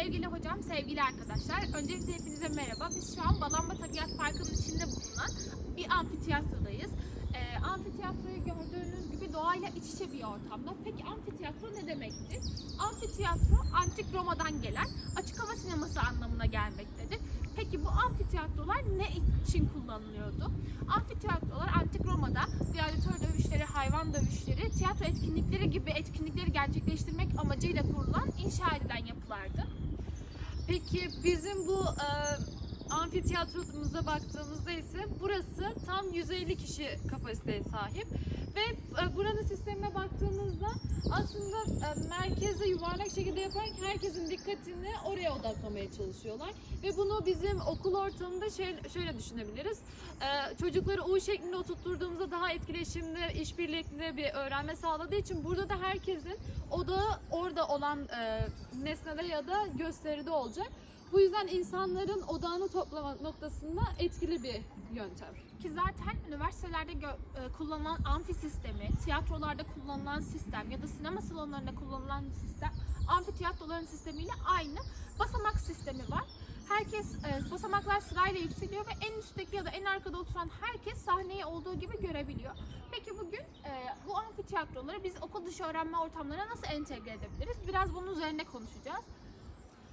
Sevgili hocam, sevgili arkadaşlar. Öncelikle hepinize merhaba. Biz şu an Balamba Tabiat Parkı'nın içinde bulunan bir amfiteyatrodayız. Ee, amfiteyatroyu gördüğünüz gibi doğayla iç içe bir ortamda. Peki amfiteyatro ne demektir? Amfiteyatro antik Roma'dan gelen açık hava sineması anlamına gelmektedir. Peki bu amfiteyatrolar ne için kullanılıyordu? Amfiteyatrolar antik Roma'da gladiatör dövüşleri, hayvan dövüşleri, tiyatro etkinlikleri gibi etkinlikleri gerçekleştirmek amacıyla kurulan, inşa edilen yapılardı. Peki bizim bu amfiteyatromuza baktığımızda ise burası tam 150 kişi kapasiteye sahip ve e, buranın sistemine baktığımızda aslında e, merkeze yuvarlak şekilde yaparak herkesin dikkatini oraya odaklamaya çalışıyorlar ve bunu bizim okul ortamında şey, şöyle düşünebiliriz. E, çocukları U şeklinde oturtturduğumuzda daha etkileşimli, işbirlikli bir öğrenme sağladığı için burada da herkesin odağı orada olan nesnede ya da gösteride olacak. Bu yüzden insanların odağını toplama noktasında etkili bir yöntem. Ki zaten üniversitelerde e, kullanılan amfi sistemi, tiyatrolarda kullanılan sistem ya da sinema salonlarında kullanılan sistem amfitiyatroların sistemiyle aynı basamak sistemi var. Herkes e, basamaklar sırayla yükseliyor ve en üstteki ya da en arkada oturan herkes sahneyi olduğu gibi görebiliyor. Peki bugün e, bu amfitiyatroları biz okul dışı öğrenme ortamlarına nasıl entegre edebiliriz? Biraz bunun üzerine konuşacağız.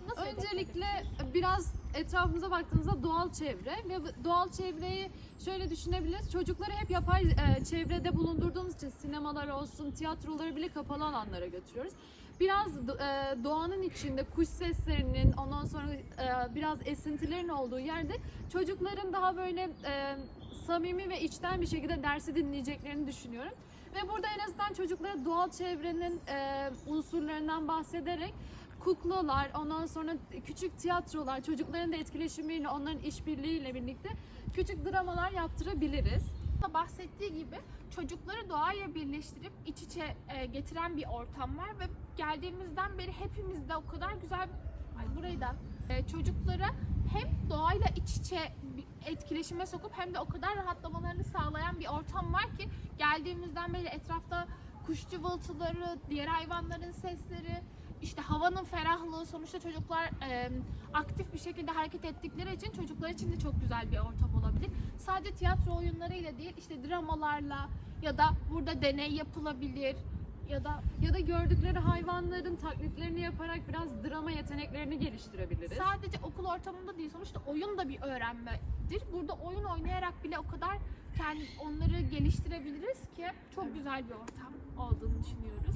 Nasıl Öncelikle biraz etrafımıza baktığımızda doğal çevre ve doğal çevreyi şöyle düşünebiliriz. Çocukları hep yapay e, çevrede bulundurduğumuz için sinemalar olsun, tiyatroları bile kapalı alanlara götürüyoruz. Biraz e, doğanın içinde kuş seslerinin, ondan sonra e, biraz esintilerin olduğu yerde çocukların daha böyle samimi ve içten bir şekilde dersi dinleyeceklerini düşünüyorum. Ve burada en azından çocuklara doğal çevrenin unsurlarından bahsederek kuklalar, ondan sonra küçük tiyatrolar, çocukların da etkileşimiyle, onların işbirliğiyle birlikte küçük dramalar yaptırabiliriz. bahsettiği gibi çocukları doğayla birleştirip iç içe e, getiren bir ortam var ve geldiğimizden beri hepimizde o kadar güzel ay burayı da e, çocuklara hem doğayla iç içe etkileşime sokup hem de o kadar rahatlamalarını sağlayan bir ortam var ki geldiğimizden beri etrafta kuş cıvıltıları, diğer hayvanların sesleri, işte havanın ferahlığı sonuçta çocuklar e, aktif bir şekilde hareket ettikleri için çocuklar için de çok güzel bir ortam olabilir. Sadece tiyatro oyunlarıyla değil işte dramalarla ya da burada deney yapılabilir ya da Ya da gördükleri hayvanların taklitlerini yaparak biraz drama yeteneklerini geliştirebiliriz. sadece okul ortamında değil sonuçta oyun da bir öğrenmedir. Burada oyun oynayarak bile o kadar kendi onları geliştirebiliriz ki çok güzel bir ortam düşünüyoruz.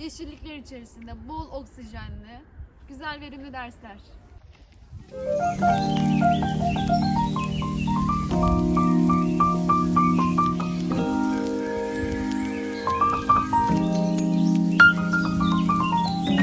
Yeşillikler içerisinde bol oksijenli, güzel verimli dersler.